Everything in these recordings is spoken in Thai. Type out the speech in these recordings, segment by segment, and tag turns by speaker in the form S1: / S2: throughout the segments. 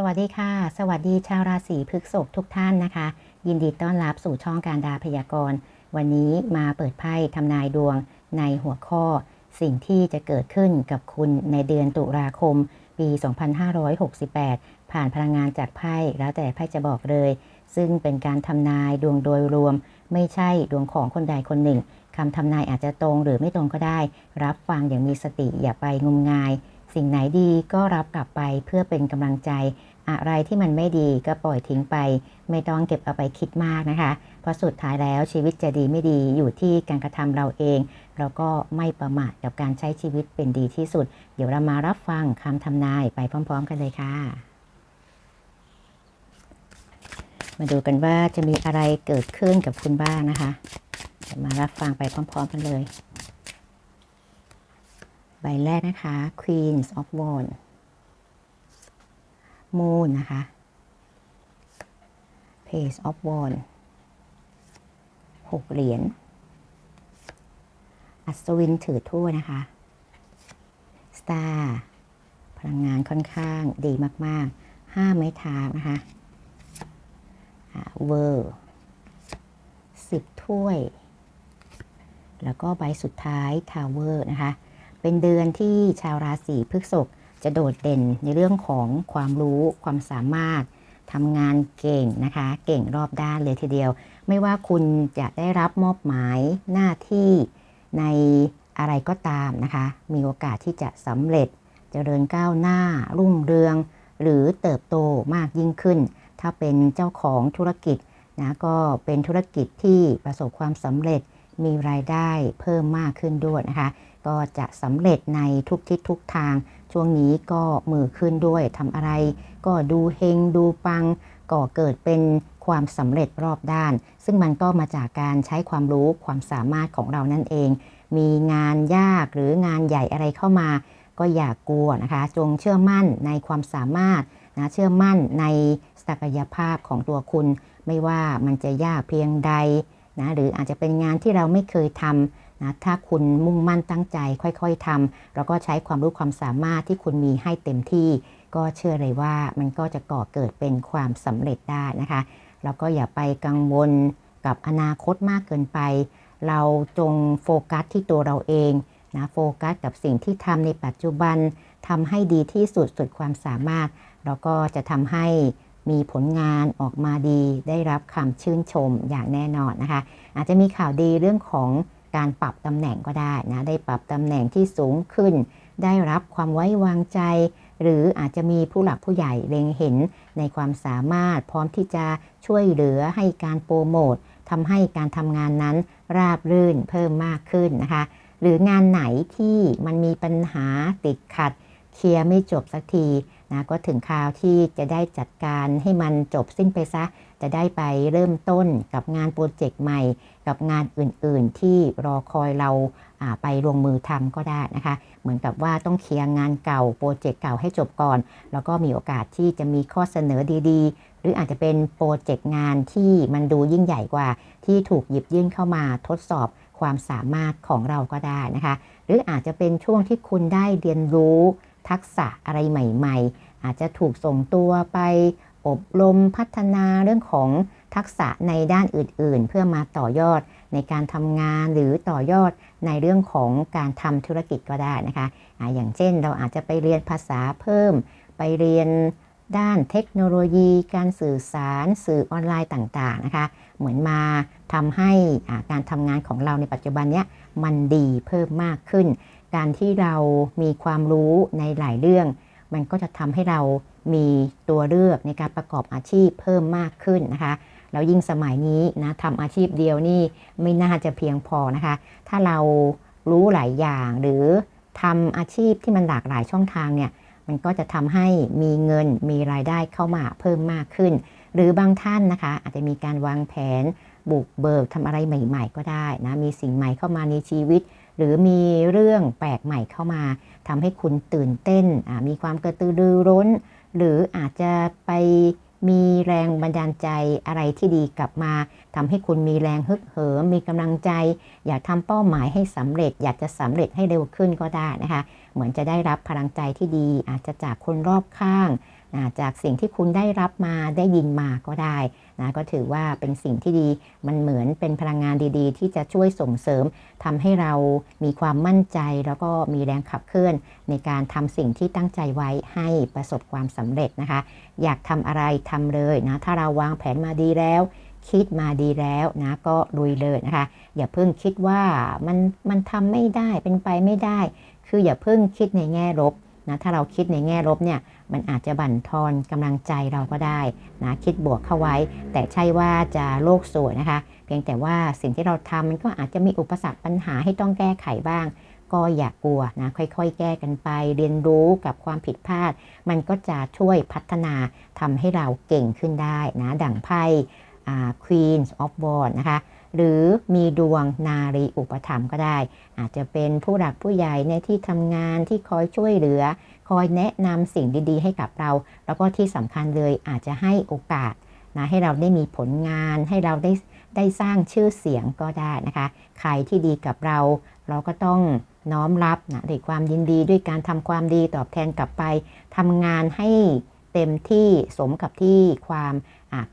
S1: สวัสดีค่ะ สวัสดีชาวราศีพฤษภทุกท่านนะคะ ยินดีต้อนรับสู่ช่องการดาพยากรณ์ วันนี้มาเปิดไพ่ทำนายดวงในหัวข้อ สิ่งที่จะเกิดขึ้นกับคุณในเดือนตุลาคม ปี 2568 ผ่านพลังงานจากไพ่แล้วแต่ไพ่จะบอกเลย ซึ่งเป็นการทำนายดวงโดยรวม ไม่ใช่ดวงของคนใดคนหนึ่งคำทำนายอาจจะตรงหรือไม่ตรงก็ได้ รับฟังอย่างมีสติอย่าไปงมงาย สิ่งไหนดีก็รับกลับไปเพื่อเป็นกำลังใจ อะไรที่มันไม่ดีก็ปล่อยทิ้งไป ไม่ต้องเก็บเอาไปคิดมากนะคะ เพราะสุดท้ายแล้วชีวิตจะดีไม่ดีอยู่ที่การกระทำเราเองแล้วก็ไม่ประมาทกับการใช้ชีวิตเป็นดีที่สุด เดี๋ยวเรามารับฟังคำทำนายไปพร้อม ๆ กันเลยค่ะ มาดูกันว่าจะมีอะไรเกิดขึ้นกับคุณบ้างนะคะมารับฟังไปพร้อม ๆ กันเลย ใบแรกนะคะ Queens of Wands Moon นะคะ Page of Wands หกเหรียญ อัศวินถือถ้วยนะคะ Star พลังงานค่อนข้างดีมาก ๆ ห้าไม้เท้านะคะเวอร์สิบถ้วย แล้วก็ใบสุดท้ายทาวเวอร์นะคะ เป็นเดือนที่ชาวราศีพฤษภจะโดดเด่นในเรื่องของความรู้ความสามารถทำงานเก่งนะคะ เก่งรอบด้านเลยทีเดียว ไม่ว่าคุณจะได้รับมอบหมายหน้าที่ในอะไรก็ตามนะคะ มีโอกาสที่จะสำเร็จเจริญก้าวหน้า รุ่งเรือง หรือเติบโตมากยิ่งขึ้น ถ้าเป็นเจ้าของธุรกิจนะก็เป็นธุรกิจที่ประสบความสำเร็จมีรายได้เพิ่มมากขึ้นด้วยนะคะ ก็จะสำเร็จในทุกทิศทุกทาง ช่วงนี้ก็มือขึ้นด้วยทำอะไร ก็ดูเฮงดูปังก่อเกิดเป็นความสำเร็จรอบด้าน ซึ่งมันก็มาจากการใช้ความรู้ความสามารถของเรานั่นเอง มีงานยากหรืองานใหญ่อะไรเข้ามา ก็อย่ากกลัวนะคะ จงเชื่อมั่นในความสามารถนะเชื่อมั่นในศักยภาพของตัวคุณ ไม่ว่ามันจะยากเพียงใดนะหรืออาจจะเป็นงานที่เราไม่เคยทำ นะถ้าคุณมุ่งมั่นตั้งใจ ค่อยๆทำแล้วก็ใช้ความรู้ความสามารถที่คุณมีให้เต็มที่ ก็เชื่อเลยว่ามันก็จะก่อเกิดเป็นความสำเร็จได้นะคะแล้วก็อย่าไปกังวลกับอนาคตมากเกินไป เราจงโฟกัสที่ตัวเราเองนะโฟกัสกับสิ่งที่ทำในปัจจุบันทำให้ดีที่สุดสุดความสามารถ แล้วก็จะทำให้มีผลงานออกมาดี ได้รับคำชื่นชมอย่างแน่นอนนะคะ อาจจะมีข่าวดีเรื่องของ การปรับตำแหน่งก็ได้นะได้ปรับตำแหน่งที่สูงขึ้น ได้รับความไว้วางใจ หรืออาจจะมีผู้หลักผู้ใหญ่เล็งเห็นในความสามารถ พร้อมที่จะช่วยเหลือให้การโปรโมททำให้การทำงานนั้นราบรื่นเพิ่มมากขึ้นนะคะ หรืองานไหนที่มันมีปัญหาติดขัด เคลียร์ไม่จบสักที นะก็ถึงคราวที่จะได้จัดการให้มันจบสิ้นไปซะ จะได้ไปเริ่มต้นกับงานโปรเจกต์ใหม่ กับงานอื่นๆ ที่รอคอยเราไปลงมือทำก็ได้นะคะ เหมือนกับว่าต้องเคลียร์งานเก่าโปรเจกต์เก่าให้จบก่อน แล้วก็มีโอกาสที่จะมีข้อเสนอดีๆ หรืออาจจะเป็นโปรเจกต์งานที่มันดูยิ่งใหญ่กว่า ที่ถูกหยิบยื่นเข้ามาทดสอบความสามารถของเราก็ได้นะคะ หรืออาจจะเป็นช่วงที่คุณได้เรียนรู้ ทักษะอะไรใหม่ ๆ อาจจะถูกส่งตัวไปอบรมพัฒนาเรื่องของทักษะในด้านอื่น ๆ เพื่อมาต่อยอดในการทำงานหรือต่อยอดในเรื่องของการทำธุรกิจก็ได้นะคะอะอย่างเช่นเราอาจจะไปเรียนภาษาเพิ่ม ไปเรียนด้านเทคโนโลยี การสื่อสารสื่อออนไลน์ต่าง ๆ นะคะ เหมือนมาทำให้การทำงานของเราในปัจจุบันเนี้ยมันดีเพิ่มมากขึ้น การที่เรามีความรู้ในหลายเรื่อง มันก็จะทำให้เรามีตัวเลือกในการประกอบอาชีพเพิ่มมากขึ้นนะคะแล้วยิ่งสมัยนี้นะทำอาชีพเดียวนี่ไม่น่าจะเพียงพอนะคะ ถ้าเรารู้หลายอย่างหรือทำอาชีพที่มันหลากหลายช่องทางเนี่ยมันก็จะทำให้มีเงินมีรายได้เข้ามาเพิ่มมากขึ้น หรือบางท่านนะคะ อาจจะมีการวางแผนบุกเบิกทำอะไรใหม่ ๆ ก็ได้นะมีสิ่งใหม่เข้ามาในชีวิต หรือมีเรื่องแปลกใหม่เข้ามาทำให้คุณตื่นเต้น มีความกระตือรือร้น หรืออาจจะไปมีแรงบันดาลใจอะไรที่ดีกลับมาทำให้คุณมีแรงฮึกเหิม มีกำลังใจ อยากทำเป้าหมายให้สำเร็จ อยากจะสำเร็จให้เร็วขึ้นก็ได้นะคะ เหมือนจะได้รับพลังใจที่ดี อาจจะจากคนรอบข้าง จากสิ่งที่คุณได้รับมาได้ยินมาก็ได้นะก็ถือว่าเป็นสิ่งที่ดีมันเหมือนเป็นพลังงานดีๆ ที่จะช่วยส่งเสริมทำให้เรามีความมั่นใจ แล้วก็มีแรงขับเคลื่อน ในการทำสิ่งที่ตั้งใจไว้ให้ประสบความสำเร็จนะคะ อยากทำอะไรทำเลยนะถ้าเราวางแผนมาดีแล้วคิดมาดีแล้วนะก็ลุยเลยนะคะ อย่าเพิ่งคิดว่ามันมันทำไม่ได้เป็นไปไม่ได้ คืออย่าเพิ่งคิดในแง่ลบ นะถ้าเราคิดในแง่ลบเนี่ยมันอาจจะบั่นทอนกำลังใจเราก็ได้นะคิดบวกเข้าไว้ แต่ใช่ว่าจะโลกสวยนะคะ เพียงแต่ว่าสิ่งที่เราทำมันก็อาจจะมีอุปสรรคปัญหาให้ต้องแก้ไขบ้าง ก็อย่ากกลัวนะค่อยๆ แก้กันไป เรียนรู้กับความผิดพลาด มันก็จะช่วยพัฒนาทำให้เราเก่งขึ้นได้นะดั่งไพ่ Queen of Wands นะคะ หรือมีดวงนารีอุปถัมภ์ก็ได้ อาจจะเป็นผู้หลักผู้ใหญ่ในที่ทำงานที่คอยช่วยเหลือ คอยแนะนำสิ่งดีๆ ให้กับเรา แล้วก็ที่สำคัญเลยอาจจะให้โอกาสนะให้เราได้มีผลงานให้เราได้ได้สร้างชื่อเสียงก็ได้นะคะ ใครที่ดีกับเรา เราก็ต้องน้อมรับนะด้วยความยินดีด้วยการทำความดีตอบแทนกลับไปทำงานให้ เต็มที่สมกับที่ความ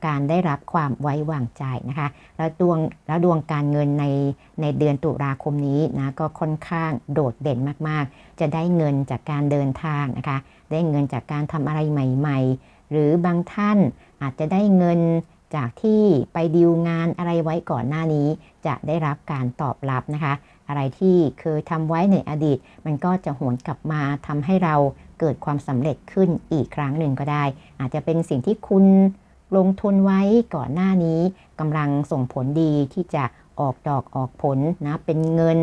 S1: การได้รับความไว้วางใจนะคะ แล้วดวงแล้วดวงการเงินในในเดือนตุลาคมนี้นะก็ค่อนข้างโดดเด่นมากๆ จะได้เงินจากการเดินทางนะคะ ได้เงินจากการทำอะไรใหม่ ๆ หรือบางท่านอาจจะได้เงินจากที่ไปดีลงานอะไรไว้ก่อนหน้านี้จะได้รับการตอบรับนะคะ อะไรที่เคยทำไว้ในอดีต มันก็จะหวนกลับมาทำให้เรา เกิดความสำเร็จขึ้นอีกครั้งหนึ่งก็ได้ อาจจะเป็นสิ่งที่คุณลงทุนไว้ก่อนหน้านี้กำลังส่งผลดีที่จะออกดอกออกผลนะเป็นเงิน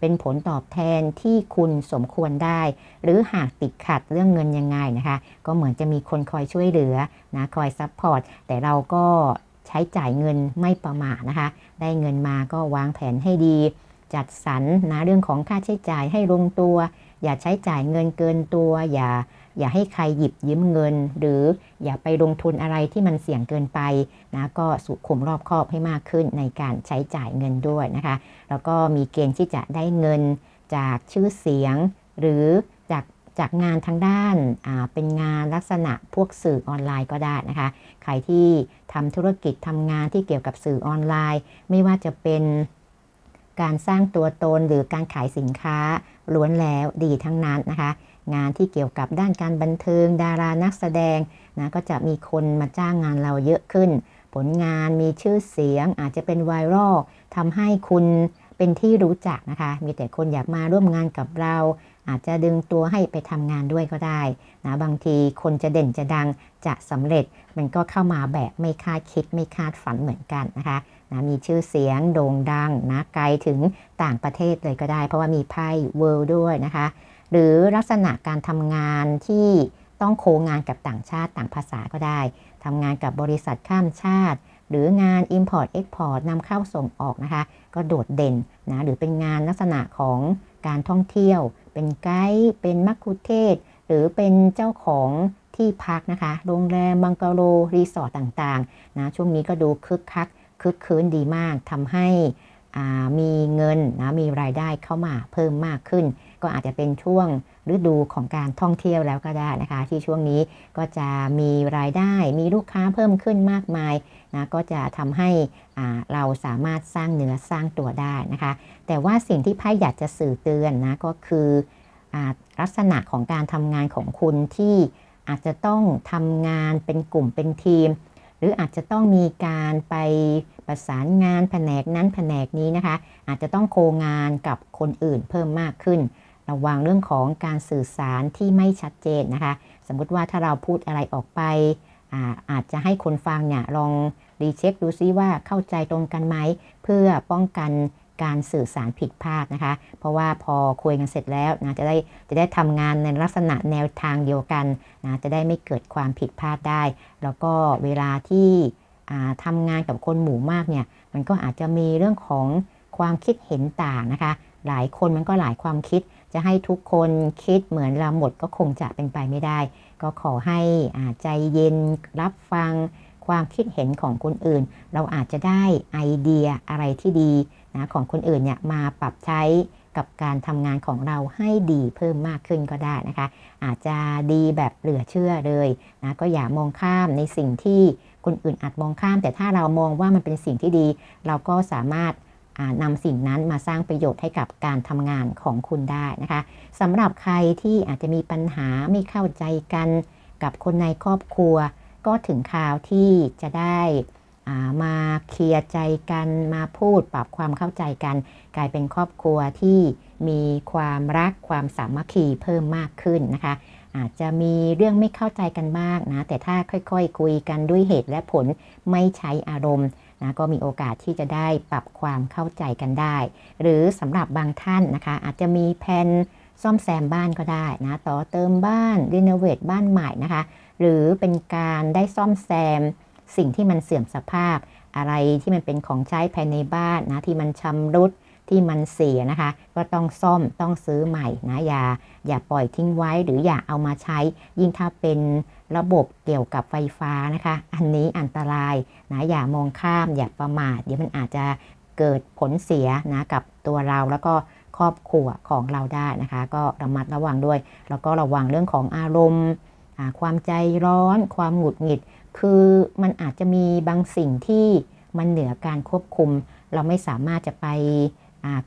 S1: เป็นผลตอบแทนที่คุณสมควรได้ หรือหากติดขัดเรื่องเงินยังไงนะคะ ก็เหมือนจะมีคนคอยช่วยเหลือนะคอยซัพพอร์ตแต่เราก็ใช้จ่ายเงินไม่ประมาทนะคะ ได้เงินมาก็วางแผนให้ดี จัดสรรนะเรื่องของค่าใช้จ่ายให้ลงตัว อย่าใช้จ่ายเงินเกินตัว อย่าอย่าให้ใครหยิบยืมเงิน หรืออย่าไปลงทุนอะไรที่มันเสี่ยงเกินไปนะก็สุขุมรอบคอบให้มากขึ้นในการใช้จ่ายเงินด้วยนะคะ แล้วก็มีเกณฑ์ที่จะได้เงินจากชื่อเสียง หรือจากจากงานทางด้านเป็นงานลักษณะพวกสื่อออนไลน์ก็ได้นะคะ ใครที่ทำธุรกิจทำงานที่เกี่ยวกับสื่อออนไลน์ ไม่ว่าจะเป็นการสร้างตัวตนหรือการขายสินค้า ล้วนแล้วดีทั้งนั้นนะคะ งานที่เกี่ยวกับด้านการบันเทิง ดารานักแสดงนะก็จะมีคนมาจ้างงานเราเยอะขึ้น ผลงานมีชื่อเสียงอาจจะเป็นไวรัลทำให้คุณเป็นที่รู้จักนะคะ มีแต่คนอยากมาร่วมงานกับเรา อาจจะดึงตัวให้ไปทำงานด้วยก็ได้นะบางทีคนจะเด่นจะดังจะสำเร็จ มันก็เข้ามาแบบไม่คาดคิดไม่คาดฝันเหมือนกันนะคะ นะมีชื่อเสียงโด่งดังนะไกลถึงต่างประเทศเลยก็ได้ เพราะว่ามีไพ่เวิลด์ด้วยนะคะ หรือลักษณะการทำงานที่ต้องโคงานกับต่างชาติต่างภาษาก็ได้ทำงานกับบริษัทข้ามชาติ หรืองาน Import Export นำเข้าส่งออกนะคะ ก็โดดเด่นนะหรือเป็นงานลักษณะของการท่องเที่ยว เป็นไกด์เป็นมักคุเทศ หรือเป็นเจ้าของที่พักนะคะ โรงแรมบังกะโลรีสอร์ทต่างๆนะช่วงนี้ก็ดูคึกคัก คึกคืนดีมากทำให้มีเงินนะมีรายได้เข้ามาเพิ่มมากขึ้น ก็อาจจะเป็นช่วงฤดูของการท่องเที่ยวแล้วก็ได้นะคะ ที่ช่วงนี้ก็จะมีรายได้มีลูกค้าเพิ่มขึ้นมากมายนะก็จะทำให้เราสามารถสร้างเนื้อสร้างตัวได้นะคะ แต่ว่าสิ่งที่ไพ่อยากจะสื่อเตือนนะก็คืออลักษณะของการทำงานของคุณที่อาจจะต้องทำงานเป็นกลุ่มเป็นทีม หรืออาจจะต้องมีการไป ประสานงานแผนกนั้นแผนกนี้นะคะ อาจจะต้องโคงานกับคนอื่นเพิ่มมากขึ้น ระวังเรื่องของการสื่อสารที่ไม่ชัดเจนนะคะ สมมุติว่าถ้าเราพูดอะไรออกไปอาอาจจะให้คนฟังเนี่ยลองรีเช็คดูซิว่าเข้าใจตรงกันไหม เพื่อป้องกันการสื่อสารผิดพลาดนะคะ เพราะว่าพอคุยกันเสร็จแล้วนะจะได้จะได้ทำงานในลักษณะแนวทางเดียวกันนะจะได้ไม่เกิดความผิดพลาดได้ แล้วก็เวลาที่ ทำงานกับคนหมู่มากเนี่ยมันก็อาจจะมีเรื่องของความคิดเห็นต่างนะคะ หลายคนมันก็หลายความคิดจะให้ทุกคนคิดเหมือนเราหมดก็คงจะเป็นไปไม่ได้ ก็ขอให้ใจเย็นรับฟังความคิดเห็นของคนอื่น เราอาจจะได้ไอเดียอะไรที่ดีนะของคนอื่นเนี่ยมาปรับใช้กับการทำงานของเราให้ดีเพิ่มมากขึ้นก็ได้นะคะ อาจจะดีแบบเหลือเชื่อเลยนะก็อย่ามองข้ามในสิ่งที่ คนอื่นอาจมองข้าม แต่ถ้าเรามองว่ามันเป็นสิ่งที่ดี เราก็สามารถนำสิ่งนั้นมาสร้างประโยชน์ให้กับการทำงานของคุณได้นะคะสำหรับใครที่อาจจะมีปัญหาไม่เข้าใจกันกับคนในครอบครัว ก็ถึงคราวที่จะได้มาเคลียร์ใจกันมาพูดปรับความเข้าใจกัน กลายเป็นครอบครัวที่มีความรักความสามัคคีเพิ่มมากขึ้นนะคะ อาจจะมีเรื่องไม่เข้าใจกันบ้างนะ แต่ถ้าค่อยๆคคุยกันด้วยเหตุและผลไม่ใช้อารมณ์นะก็มีโอกาสที่จะได้ปรับความเข้าใจกันได้ หรือสำหรับบางท่านนะคะ อาจจะมีแผนซ่อมแซมบ้านก็ได้นะ ต่อเติมบ้านรีโนเวทบ้านใหม่นะคะ หรือเป็นการได้ซ่อมแซม สิ่งที่มันเสื่อมสภาพ อะไรที่มันเป็นของใช้ภายในบ้านนะที่มันชำรุด ที่มันเสียนะคะ ก็ต้องซ่อมต้องซื้อใหม่นะอย่าอย่าปล่อยทิ้งไว้หรืออย่าเอามาใช้ ยิ่งถ้าเป็นระบบเกี่ยวกับไฟฟ้านะคะ อันนี้อันตรายนะอย่ามองข้ามอย่าประมาทเดี๋ยวมันอาจจะเกิดผลเสียนะกับตัวเราแล้วก็ครอบครัวของเราได้นะคะ ก็ระมัดระวังด้วย แล้วก็ระวังเรื่องของอารมณ์ความใจร้อน ความหงุดหงิด คือมันอาจจะมีบางสิ่งที่มันเหนือการควบคุม เราไม่สามารถจะไป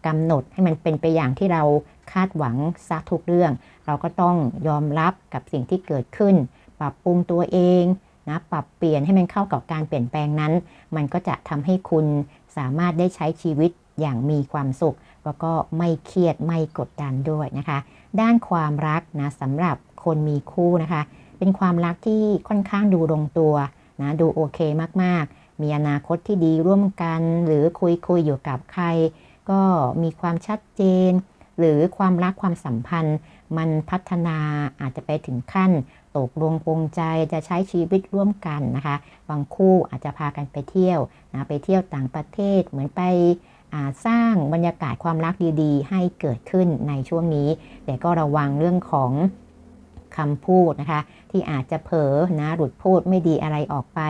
S1: กำหนดให้มันเป็นไปอย่างที่เราคาดหวังซักทุกเรื่อง เราก็ต้องยอมรับกับสิ่งที่เกิดขึ้น ปรับปรุงตัวเองนะปรับเปลี่ยนให้มันเข้ากับการเปลี่ยนแปลงนั้น มันก็จะทำให้คุณสามารถได้ใช้ชีวิตอย่างมีความสุข แล้วก็ไม่เครียดไม่กดดันด้วยนะคะ ด้านความรักนะสำหรับคนมีคู่นะคะ เป็นความรักที่ค่อนข้างดูลงตัวนะดูโอเคมากๆ มีอนาคตที่ดีร่วมกัน หรือคุยคุยอยู่กับใคร ก็มีความชัดเจน หรือความรักความสัมพันธ์ มันพัฒนาอาจจะไปถึงขั้น ตกลงปรงใจจะใช้ชีวิตร่วมกันนะคะบางคู่อาจจะพากันไปเที่ยวนะไปเที่ยวต่างประเทศเหมือนไปสร้างบรรยากาศความรักดีๆ ให้เกิดขึ้นในช่วงนี้ แต่ก็ระวังเรื่องของคำพูดนะคะที่อาจจะเผลอนะหลุดพูดไม่ดีอะไรออกไป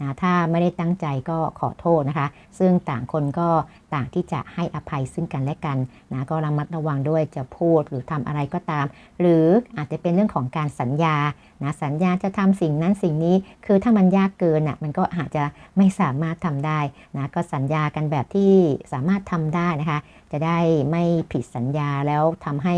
S1: นะถ้าไม่ได้ตั้งใจก็ขอโทษนะคะ ซึ่งต่างคนก็ต่างที่จะให้อภัยซึ่งกันและกันนะก็ระมัดระวังด้วยจะพูดหรือทำอะไรก็ตาม หรืออาจจะเป็นเรื่องของการสัญญานะสัญญาจะทำสิ่งนั้นสิ่งนี้คือถ้ามันยากเกินอะมันก็อาจจะไม่สามารถทำได้นะก็สัญญากันแบบที่สามารถทำได้นะคะ จะได้ไม่ผิดสัญญาแล้วทำให้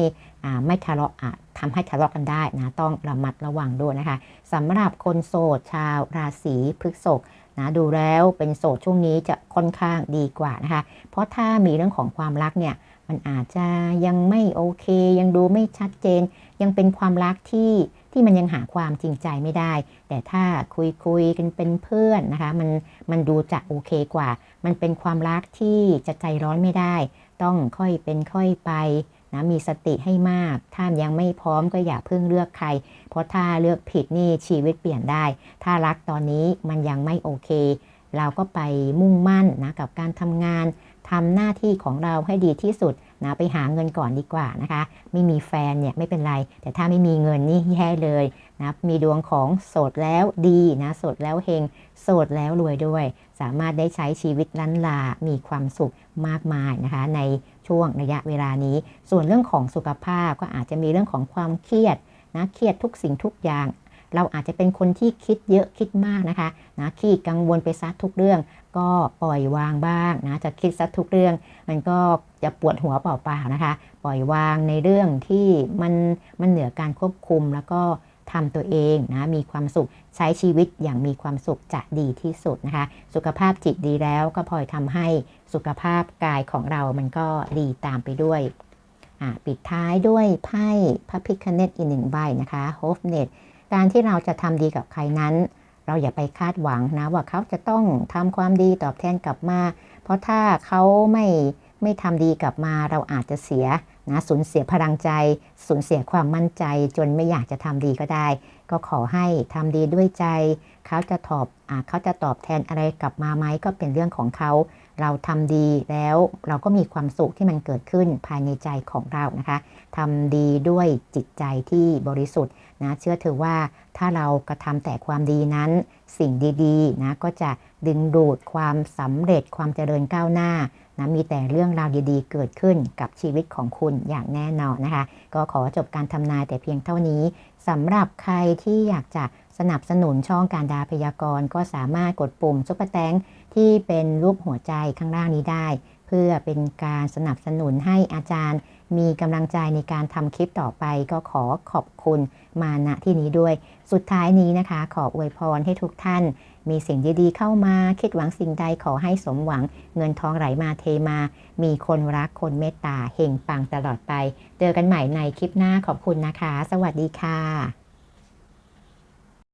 S1: ไม่ทะเลาะทำให้ทะเลาะกันได้นะต้องระมัดระวังด้วยนะคะสำหรับคนโสดชาวราศีพฤษภนะดูแล้วเป็นโสดช่วงนี้จะค่อนข้างดีกว่านะคะ เพราะถ้ามีเรื่องของความรักเนี่ยมันอาจจะยังไม่โอเค ยังดูไม่ชัดเจน ยังเป็นความรักที่ที่มันยังหาความจริงใจไม่ได้ แต่ถ้าคุยคุยกันเป็นเพื่อนนะคะ มันมันดูจะโอเคกว่า มันเป็นความรักที่จะใจร้อนไม่ได้ ต้องค่อยเป็นค่อยไป นะมีสติให้มาก ถ้ายังไม่พร้อมก็อย่าเพิ่งเลือกใคร เพราะถ้าเลือกผิดนี่ชีวิตเปลี่ยนได้ ถ้ารักตอนนี้มันยังไม่โอเค เราก็ไปมุ่งมั่นนะกับการทำงานทำหน้าที่ของเราให้ดีที่สุดนะไปหาเงินก่อนดีกว่านะคะ ไม่มีแฟนเนี่ยไม่เป็นไร แต่ถ้าไม่มีเงินนี่แย่เลย นะมีดวงของโสดแล้วดีนะโสดแล้วเฮงโสดแล้วรวยด้วย สามารถได้ใช้ชีวิตล้านลา มีความสุขมากมายนะคะ ในช่วงระยะเวลานี้ ส่วนเรื่องของสุขภาพก็อาจจะมีเรื่องของความเครียดนะเครียดทุกสิ่งทุกอย่าง เราอาจจะเป็นคนที่คิดเยอะคิดมากนะคะนะขี้กังวลไปซัดทุกเรื่อง ก็ปล่อยวางบ้างนะจะคิดซัดทุกเรื่อง มันก็จะปวดหัวเปล่าๆนะคะ ปล่อยวางในเรื่องที่มันมันเหนือการควบคุมแล้วก็ ทำตัวเองนะมีความสุขใช้ชีวิตอย่างมีความสุขจะดีที่สุดนะคะ สุขภาพจิตดีแล้วก็พลอยทำให้สุขภาพกายของเรามันก็ดีตามไปด้วยปิดท้ายด้วยไพ่พระพิคเนตอีกหนึ่งใบนะคะโฮฟเนตการที่เราจะทำดีกับใครนั้น เราอย่าไปคาดหวังนะว่าเขาจะต้องทำความดีตอบแทนกลับมา เพราะถ้าเขาไม่ไม่ทำดีกลับมาเราอาจจะเสีย นะสูญเสียพลังใจ สูญเสียความมั่นใจ จนไม่อยากจะทำดีก็ได้ ก็ขอให้ทำดีด้วยใจ เขาจะตอบอเขาจะตอบแทนอะไรกลับมาไหมก็เป็นเรื่องของเขา เราทำดีแล้วเราก็มีความสุขที่มันเกิดขึ้นภายในใจของเรานะคะทำดีด้วยจิตใจที่บริสุทธิ์นะเชื่อเถอะว่าถ้าเรากระทำแต่ความดีนั้น สิ่งดีๆนะก็จะดึงดูดความสำเร็จความเจริญก้าวหน้า นะมีแต่เรื่องราวดีๆ เกิดขึ้นกับชีวิตของคุณอย่างแน่นอนนะคะ ก็ขอจบการทำนายแต่เพียงเท่านี้สำหรับใครที่อยากจะสนับสนุนช่องการดาพยากรณ์ก็สามารถกดปุ่มซุปเปอร์แตงที่เป็นรูปหัวใจข้างล่างนี้ได้ เพื่อเป็นการสนับสนุนให้อาจารย์ มีกำลังใจในการทำคลิปต่อไปก็ขอขอบคุณมาณที่นี้ด้วย สุดท้ายนี้นะคะ ขออวยพรให้ทุกท่าน มีสิ่งดีๆเข้ามาคิดหวังสิ่งใดขอให้สมหวัง เงินทองไหลมาเทมา มีคนรักคนเมตตาเฮงปังตลอดไป เจอกันใหม่ในคลิปหน้าขอบคุณนะคะ สวัสดีค่ะ